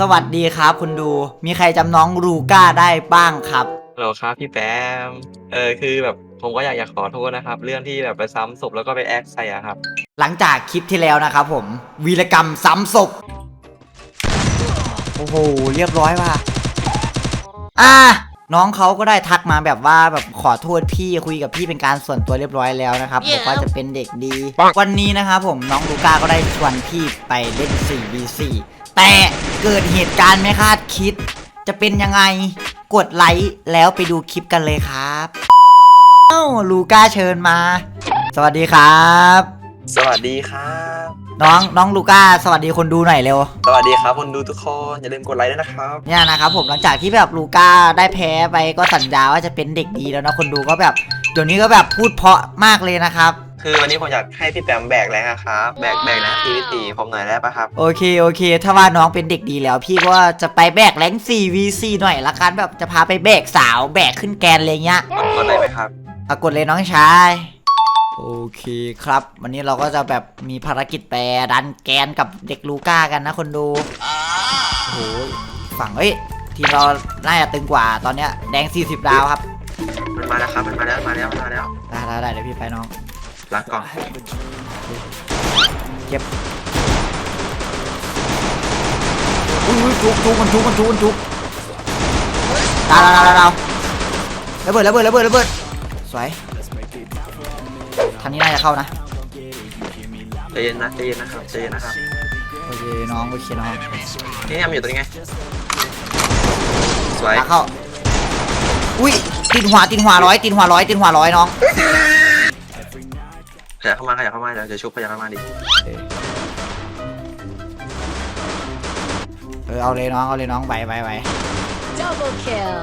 สวัสดีครับคุณดู มีใครจำน้องรูก้าได้บ้างครับ ฮัลโหลครับพี่แปมเออคือแบบผมก็อยากอยากขอโทษนะครับ เรื่องที่แบบไปซ้ำศพแล้วก็ไปแอคใส่อะครับ หลังจากคลิปที่แล้วนะครับผม วีรกรรมซ้ำศพ โอ้โห เรียบร้อยว่ะอะ น้องเขาก็ได้ทักมาแบบว่าแบบขอโทษพี่คุยกับพี่เป็นการส่วนตัวเรียบร้อยแล้วนะครับบอกว่าจะเป็นเด็กดี วันนี้นะครับผมน้องลูก้าก็ได้ชวนพี่ไปเล่น 4v4 แต่เกิดเหตุการณ์ไม่คาดคิด จะเป็นยังไงกดไลค์แล้วไปดูคลิปกันเลยครับเอ้าลูก้าเชิญมา สวัสดีครับ สวัสดีครับ น้องน้องลูก้าสวัสดีคนดูหน่อยเร็ว สวัสดีครับคนดูทุกคนอย่าลืมกดไลค์ด้วยนะครับเนี่ยนะครับผมหลังจากที่แบบลูก้าได้แพ้ไปก็สัญญาว่าจะเป็นเด็กดีแล้วนะคนดูก็แบบเดี๋ยวนี้ก็แบบพูดเพราะมากเลยนะครับ คือวันนี้ผมอยากให้พี่แปมแบกแรงอะครับ แบกแบกแรงทีวิตีผมหน่อยได้ปะครับ โอเคโอเค ถ้าว่าน้องเป็นเด็กดีแล้ว พี่ก็จะไปแบกแรง 4v4 หน่อยละกันแบบจะพาไปแบกสาวแบกขึ้นแกนอะไรเงี้ยกดกดเลยไหมครับ ปรากฏเลยน้องชาย โอเคครับ วันนี้เราก็จะแบบมีภารกิจไปดันแกนกับเด็กลูก้ากันนะคนดูโอ้โหฝั่งเอ้ยทีมเราน่าจะตึงกว่าตอนเนี้ยแดง 40 ดาวครับมันมาแล้วครับมันมาแล้วมาแล้วมาแล้วได้ได้ได้เดี๋ยวพี่ไปน้องรักก่อนเก็บอุ้ยอุ้ยจุกจุกมันจุกมันจุกมันจุกดาวดาวดาวดาวระเบิดระเบิดระเบิดระเบิดสวย ทางนี้น่าจะเข้านะใจเย็นนะใจเย็นนะครับใจเย็นนะครับโอเคน้องโอเคน้องนี่เนี่ยมันอยู่ตรงนี้ไงสวยตาเข้าอุ้ยติดหัวติดหัวร้อยติดหัวร้อยติดหัวร้อยน้องขยับเข้ามาขยับเข้ามาเดี๋ยวจะชุบขยับเข้ามาดิเออเอาเลยน้องเอาเลยน้องไปไปไป Double kill.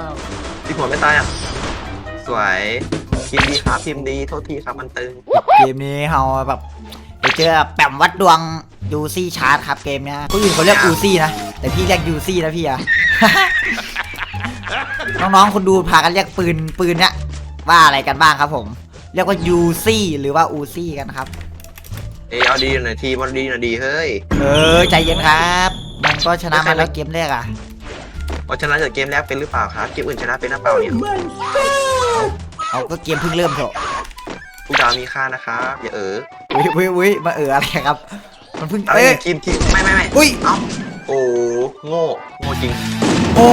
พี่หัวไม่ตายอะสวย ทีมดีครับทีมดีโทษทีครับมันตึงเกมนี้เราแบบไปเจอแปมวัดดวงยูซี่ชาร์จครับเกมเนี้ยคนอื่นเขาเรียกอูซี่นะ แต่พี่เรียกยูซี่นะพี่อะ น้องๆคนดูพากันเรียกปืนปืนเนี้ยว่าอะไรกันบ้างครับผม เรียกว่ายูซี่หรือว่าอูซี่กันครับ เอยเอาดีหน่อยทีมมันดีหน่อยดีเฮ้ย เออใจเย็นครับ มันก็ชนะมาแล้วเกมแรกอะเอาชนะจากเกมแรกเป็นหรือเปล่าครับเกมอื่นชนะเป็นหรือเปล่าเนี่ย เอาก็เกมเพิ่งเริ่มเถอะผู้ดาวมีค่านะครับอย่าเอออุ้ยอุ้ยอุ้ยมาเอออะไรครับ มันเพิ่งอะไรเอ้ยทีมทีมไม่ไม่ไม่อุ้ยเอ้าโอ้โง่โง่จริงโอ้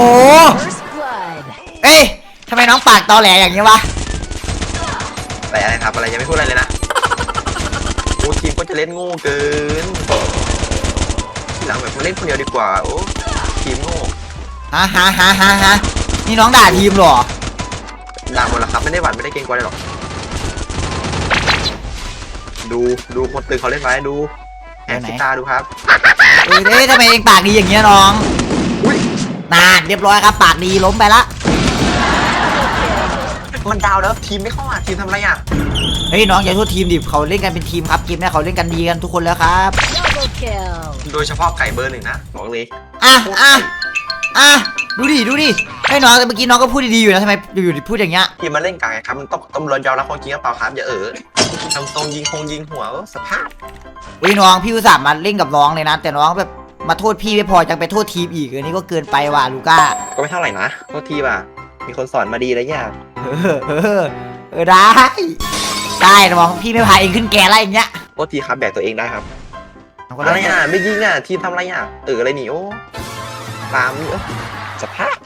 First blood. เอ้ยทำไมน้องปากตอแหลอย่างนี้วะอะไรอะไรครับอะไรยังไม่พูดอะไรเลยนะโอ้ทีมก็จะเล่นโง่เกินทีหลังแบบมาเล่นคนเดียวดีกว่าโอ้ทีมโง่ฮะฮะฮะฮะฮะนี่น้องด่าทีมเหรอ ด่าหมดแล้วครับไม่ได้หวั่นไม่ได้เกรงกลัวเลยหรอก ดูดูคนตึงเขาเล่นไว้ดูแอนซิตาดูครับเอ้ยเอ้ยทำไมเองปากดีอย่างเงี้ยน้องอุ้ยนานเรียบร้อยครับ ปากดีล้มไปละ มันดาวแล้วทีมไม่เข้าอะทีมทำอะไรอะเฮ้ยน้องอย่าโทษทีมดิเขาเล่นกันเป็นทีมครับเกมเนี้ยเขาเล่นกันดีกันทุกคนแล้วครับ Double kill. โดยเฉพาะไก่เบอร์หนึ่งนะบอกเลย อะอะอะดูดิดูดิ ให้น้องแต่เมื่อกี้น้องก็พูดดีๆอยู่นะทำไมอยู่ๆพูดอย่างเงี้ยทีมมันเล่นกลางไงครับมันต้องต้องรอนยอมรับความจริงหรือเปล่าครับอย่าเออทำทรงยิงคงยิงหัวเออสภาพเฮ้ยน้องพี่อุตส่าห์มาเล่นกับน้องเลยนะ แต่น้องแบบมาโทษพี่ไม่พอยังไปโทษทีมอีกอันนี้ก็เกินไปว่ะลูก้าก็ไม่เท่าไหร่นะโทษทีว่ะมีคนสอนมาดีแล้วอย่างเออเออเออได้ ได้น้องพี่ไม่พาเองขึ้นแกนอะไรอย่างเงี้ยโทษทีครับแบกตัวเองได้ครับน้องก็อะไรได้อะไม่ยิงอะทีมทำอะไรอะเอออะไรหนีโอ้ตามนี่เออสภาพ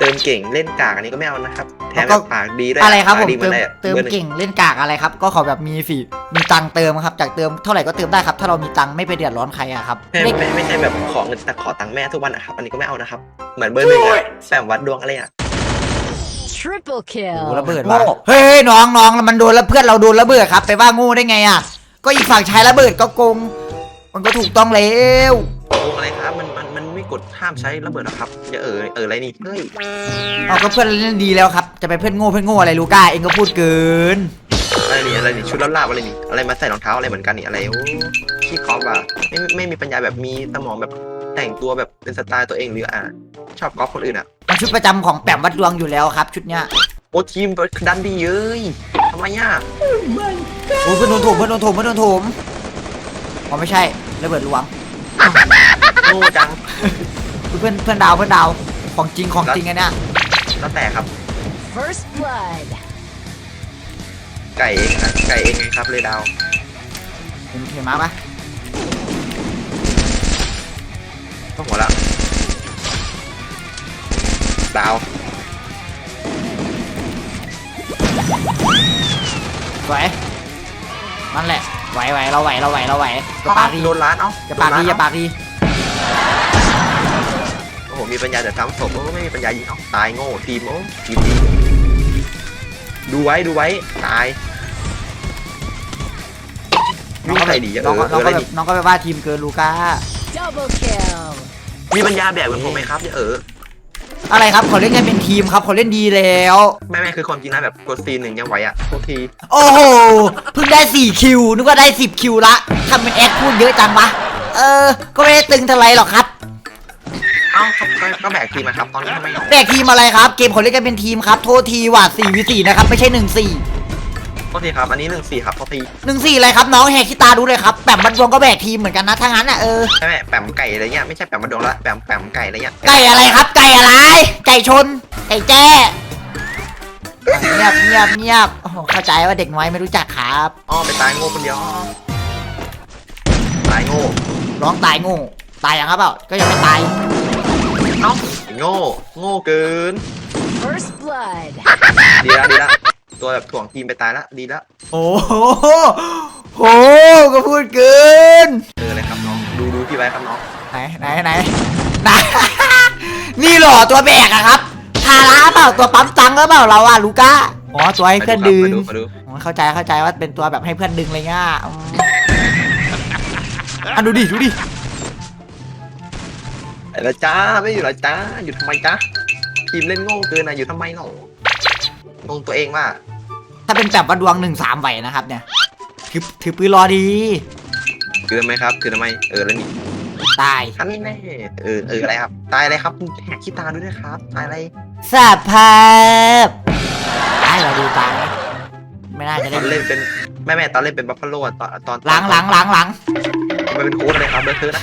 เติมเก่งเล่นกากอันนี้ก็ไม่เอานะครับ แถมแบบปากดีด้วยอะไรครับผมปากดีหเติมอนเลยอะเติมบอร์หนึ่งเก่งเล่นกากอะไรครับ ก็เขาแบบมีฝีมีตังค์เติมครับ จากเติมเท่าไหร่ก็เติมได้ครับ ถ้าเรามีตังค์ไม่ไปเดือดร้อนใครอะครับ ไม่เล่นไม่ไม่ใช่แบบขอเงินแต่ขอตังค์แม่ทุกวันนะครับ อันนี้ก็ไม่เอานะครับ เหมือนเบอร์หนึ่งอะแสมวัดดวงอะไรอะ Triple โอ้ kill. โหระเบิดโง่ว่ะเฮ้ยน้องน้องมันโดนแล้วเพื่อนเราโดนระเบิดครับไปว่าโงูได้ไงอะก็อีกฝั่งใช้ระเบิดก็โกงมันก็ถูกต้องแล้วโกงอะไร กดห้ามใช้ระเบิดหรอกครับอย่าเออเอออะไรนี่เฮ้ยเอาก็เพื่อนเล่นดีแล้วครับ จะไปเพื่อนโง่เพื่อนโง่อะไรลูก้าเองก็พูดเกิน อะไรนี่อะไรนี่ชุดลาบๆอะไรนี่อะไรมาใส่รองเท้าอะไรเหมือนกันนี่อะไรโอ้ขี้คอปอะไม่ไม่ไม่มีปัญญาแบบมีสมองแบบแต่งตัวแบบเป็นสไตล์ตัวเองหรืออะชอบกอล์ฟคนอื่นอะมันชุดประจำของแปมวัดดวงอยู่แล้วครับ ชุดเนี้ยโอ้ทีมดันดีเย้ยทำไมอะโอ้ยเพื่อนโดนโถมเพื่อนโดนโถมเพื่อนโดนโถมอ๋อไม่ใช่ระเบิดลวง โง่จังเพื่อนเพื่อนดาวเพื่อนดาวของจริงของจริงอันเนี้ยแล้วแต่ครับ First blood. ไก่เองนะไก่เองไงครับเลยดาวเห็นเห็นมาปะก็หัวละดาวไหวนั่นแหละไหวไหวเราไหวเราไหวเราไหวจะปากดีโดนล้านเอ้าจะปากดีโนจะล้นปากดีโอ้โห มีปัญญาแต่ทำศพโอ้ไม่มีปัญญายิงเอ้าตายโง่ทีมโอ้ทีมดีดูไว้ดูไว้ตายน้องก็ใคแบรบดีอะน้องก็เอน้องอก็อะไรแบบดีน้องก็แบบว่าทีมเกินลูก้า Double kill. มีปัญญาแบบเหมือนผมไหมครับอย่าเอออะไรครับเขาเล่นกันเป็นทีมครับเขาเล่นดีแล้ว ไม่ไม่คือความจริงนะแบบกดซีนหนึ่งยังไหวอะโทษที โอ้โหเพิ่งได้4คิวนึกว่าได้10คิวละทำเป็นแอดพูดเยอะจังวะเออ ก็ไม่ได้ตึงเท่าไรหรอกครับเอ้าก็ก็ก็แบกทีมอะครับ ตอนนี้ทำไมหนอแบกทีมอะไรครับ เกมเขาเล่นกันเป็นทีมครับ โทษทีว่า4วิ4นะครับ ไม่ใช่1 4โทษทีครับ อันนี้หนึ่งสี่ครับโทษที1 4อะไรครับ น้องแหกขี้ตาดูเลยครับแปมบันดวงก็แบกทีมเหมือนกันนะถ้างั้นอะเออ ใช่ไหมแปมไก่อะไรเงี้ย ไม่ใช่แปมมาโดนละแปมแปมไก่อะไรเงี้ยไก่อะไรครับ ไก่อะไร ไก่ชน ไก่แจ้เงียบเงียบเงียบโอ้โหเข้าใจว่าเด็กน้อยไม่รู้จักครับอ้อไปตายโง่คนเดียวอ้อตายโง่ ร้องตายโง่ตายยังครับเปล่าก็ยังไม่ตายเอ้าไอ้ โง่ โง่เกิน First blood. ดีละดีละตัวแบบถ่วงทีมไปตายละดีละโอ้โหโหก็พูดเกิน เออเลยครับน้อง ดูดูพี่ไว้ครับน้อง ไหนไหนไหนไหน นี่เหรอตัวแบกอะครับทาระเปล่าตัวปั๊มตังค์หรือเปล่าเราอะลูก้าอ๋อตัวให้เพื่อนดึงมาดูมาดู อ๋อเข้าใจเข้าใจว่าเป็นตัวแบบให้เพื่อนดึงอะไรเงี้ยอืมอะดูดิดูดิ ไอ้ละจ้าไม่อยู่ละจ้าอยู่ทำไมจ้าทีมเล่นโง่เกินนะอยู่ทำไมหนองงตัวเองว่าถ้าเป็นแบบว่าดวงหนึ่งสามไหวนะครับเนี่ยถือถือปืนรอดีคือทำไมครับคือทำไมเออแล้วนี่ตายท่านแน่เออเอออะไรครับ ตายอะไรครับแหกขี้ตาด้วยนะครับ ตายอะไรสภาพตายเราดูตายนะไม่น่าจะตได้อนเล่นเป็นแม่แม่ตอนเล่นเป็นบัฟฟาโลตอนตอนหลังหลังหลังหลังไม่เป็นโค้ดอะไรครับเลิกเถอะนะ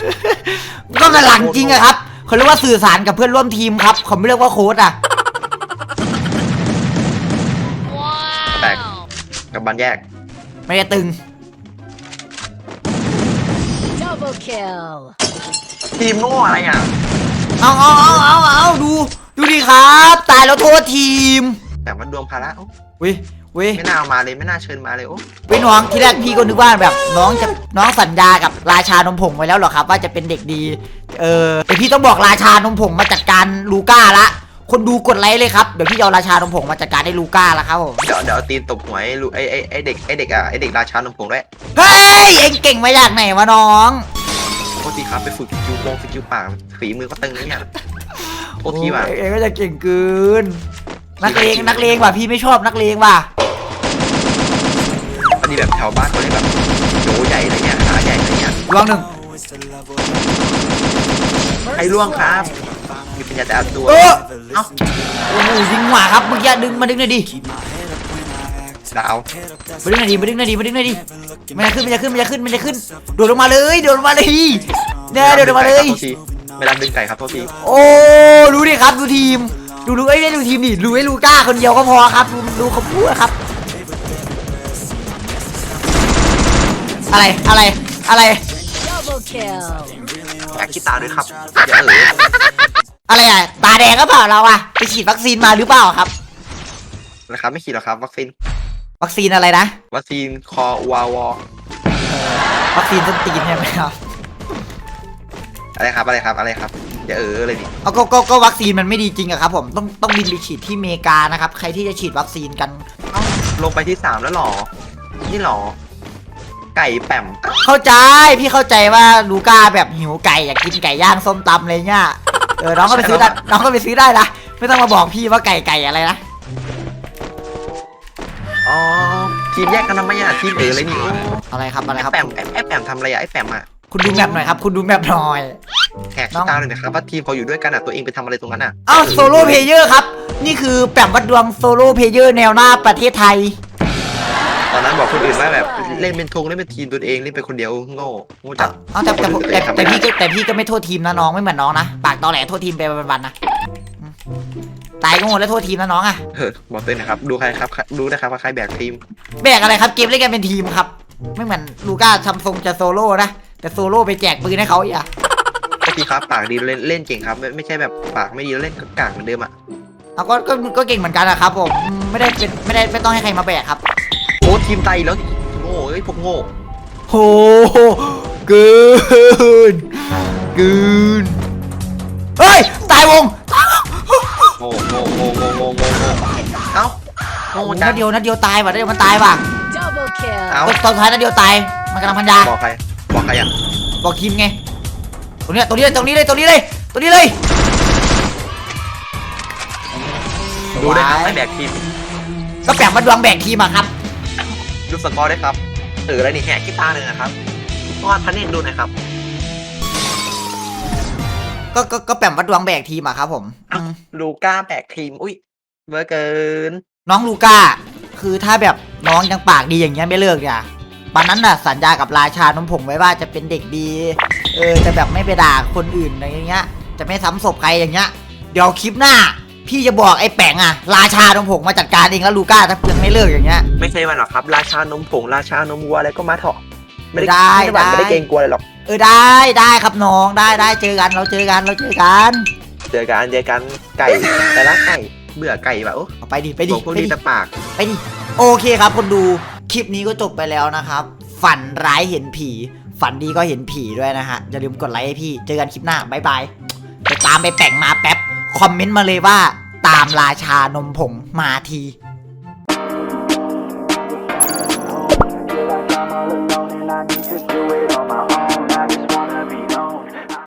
ก็กำลังจริงอะครับ เขาเรียกว่าสื่อสารกับเพื่อนร่วมทีมครับเขาไม่เรียกว่าโค้ดอะแตกกับบันแยก ไม่ได้ตึง Double kill. ทีมโง่อะไรอะเอาเอาเอาเอาเอาดู ดูดิครับ ตายแล้วโทษทีม แต่มันดวงภาระโอ้เว้ย เว้ยไม่น่าเอามาเลยไม่น่าเชิญมาเลยโอ้เว้ยน้องที่แรกพี่ก็นึกว่าแบบ น้องจะน้องสัญญากับราชานมผงไว้แล้วเหรอครับ ว่าจะเป็นเด็กดี เออแต่พี่ต้องบอกราชานมผงมาจัดการลูก้าละ คนดูกดไลค์เลยครับเดี๋ยวพี่จะเอาราชานมผงมาจัดการให้ลูก้าละครับผมเดี๋ยวเดี๋ยวเอาตีนตบหัวไอ้ลูกไอ้ไอ้ไอ้เด็กไอ้เด็กอะไอ้เด็กราชานมผงด้วยเฮ้ยเอ็งเก่งมาจากไหนวะน้อง โทษทีครับไปฝึกสกิลโกงสกิลปากฝีมือก็ตึงนะเนี่ยโทษทีว่ะ โอ้ยเอ็งก็จะเก่งเกิน นักเลงนักเลงว่ะพี่ไม่ชอบนักเลงว่ะพอ ดีแบบแถวบ้านเขาเรียกแบบโจใหญ่อะไรเงี้ยขาใหญ่อะไรเงี้ยลองหนึ่งไอ้ล่วงครับ มีปัญญาแต่อัดตัวเออ เอ้าโอ้โหยิงหว่าครับเมื่อกี้ดึงมาดึงหน่อยดิดาวมาดึงหน่อยดิมาดึงหน่อยดิมาดึงหน่อยดิมันจะขึ้นมันจะขึ้นมันจะขึ้นมันจะขึ้นโดดลงมาเลยโดดลงมาเลยเนี่ยโดดลงมาเลยโทษทีไม่รับดึงไก่ครับโทษทีโอ้ดูดิครับดูทีม ดูดูไอ้ยไม่ดูทีมดิดูไอ้ลูก้าคนเดียวก็พอครับดูดูเขาพูดครับ อะไรอะไรอะไร Double kill. แอคขี้ตาด้วยครับอย่าเอออะไรอะตาแดงก็เปล่าเราอะไปฉีดวัคซีนมาหรือเปล่าครับ นะครับไม่ขีดหรอกครับ วัคซีนวัคซีนอะไรนะวัคซีนคอวาวอวัคซีนต้นตีนใช่ไหมครับอะไรครับอะไรครับอะไรครับอย่าเออเลยดิเอาก็ก็ก็วัคซีนมันไม่ดีจริงอะครับ ผมต้องต้องบินไปฉีดที่อเมริกานะครับ ใครที่จะฉีดวัคซีนกันเอ้าลงไปที่สามแล้วหรอ นี่หรอ ไก่แปมเข้าใจพี่เข้าใจว่าลูก้าแบบหิวไก่อยากกินไก่ย่างส้มตำอะไรเงี้ยเออน้องก็ไปซื้อได้น้องก็ไปซื้อได้นะไม่ต้องมาบอกพี่ว่าไก่ไก่อะไรนะอ๋อทีมแยกกันทำไมอะทีมเอออะไรนี่โอ้อะไรครับอะไรไอ้ครับแปมไอ้ไอ้แปมทำอะไรอะไอ้แปมอะคุณดูแมปหน่อยครับ คุณดูแมปหน่อยแหกขี้ตาเลยนะครับว่าทีมเขาอยู่ด้วยกันอะตัวเองไปทำอะไรตรงนั้นอะอ้าวโซโล่เพลเยอร์ครับ นี่คือแปมวัดดวงโซโล่เพลเยอร์แนวหน้าประเทศไทย ออนนั้นบอกคนอื่นว่าแบบเล่นเป็นทงเล่นเป็นทีมตัวเองเล่นเป็นคนเดียวโง่โง่จัเอาดเอาแต่แต่ผมแต่ทำแต่ไม่ได้พี่ก็แต่พี่ก็ไม่โทษทีมนะน้องไม่เหมือนน้องนะปากตอแหลโทษทีมไปวันๆนะอืมตายก็โง่แล้วโทษทีมนะน้องอะเออบอกเต้นนะครับ ดูใครครับดูนะครับว่าใครแบกทีมแบกอะไรครับเกมเล่นกันเป็นทีมครับ ไม่เหมือนลูก้าซัมซุงจะโซโล่นะแต่โซโล่ไปแจกปืนให้เขาอย่าก็พี่ครับปากดีเล่นเล่นเก่งครับไม่ไม่ใช่แบบปากไม่ดีแล้วเล่นกากเหมือนเดิมอะ เอาก็ก็ก็เก่งเหมือนกันนะครับผมอืมไม่ได้เป็นไม่ได้ไม่ต้องให้ใครมาแบกครับ โอ้ทีมไตายแล้วโง่เอ้ยพวกโง่โหเกินเกินเฮ้ยตายวงโง่โง่โง่โง่โง่โง่โง่เอ้าโง่โอ้จันังดเดียวนัดเดียวตายว่ะนัดเดียวมันตายว่ะ Double kill. เอ้าตอนตอนท้ายนัดเดียวตาย มันกำลังพันยา บอกใครบอกใครอะบอกทีมไง ตรงเนี้ยตรงนี้เลยตรงนี้เลยตรงนี้เลยตรงนี้เลย ดูได้ครับไม่แบกทีมก็แปลมาดวงแบกทีมอะครับ ดูสกอร์ได้วยครับเออแล้วนี่แหกกีตาร์หนึ่งนะครับวาดพันเนตดูหนะครับก็ก็ก็แปลมาดวงแบกทีมอะครับผมอืมลูก้าแบกทีม อุ้ยเบอร์เกิน น้องลูก้า คือถ้าแบบน้องยังปากดีอย่างเงี้ยไม่เลิกเนี่ยวันนั้นน่ะสัญญากับราชานมผงไว้ว่าจะเป็นเด็กดี เออจะแบบไม่ไปด่าคนอื่นอะไรอย่างเงี้ย จะไม่ซ้ำศพใครอย่างเงี้ย เดี๋ยวคลิปหน้า พี่จะบอกไอ้แป๋งอะราชานมผงมาจัดการเองแล้วลูก้าถ้าเพื่อนไม่เลิกอย่างเงี้ย ไม่ใช่มันหรอกครับ ราชานมผงราชานมวัวอะไรก็มาเถอะไม่ได้ได้ไม่ได้หวั่นได้ไม่ได้ เกรงกลัวอะไรหรอกเออได้ได้ครับน้องได้ได้เจอกันเราเจอกันเราเจอกันเจอกันเจอกันไก่แต่ละไก่เบื่อไก่แบบโอ้เอาไปดิไปดิบอกพวกไปนี้ดิ แต่ปาก ไปดิโอเคครับคนดูคลิปนี้ก็จบไปแล้วนะครับ ฝันร้ายเห็นผี ฝันดีก็เห็นผีด้วยนะฮะ อย่าลืมกดไลค์ให้พี่ เจอกันคลิปหน้า บ๊ายบาย ไปตามไปแต่งมาแป๊บ คอมเมนต์มาเลยว่าตามราชานมผงมาที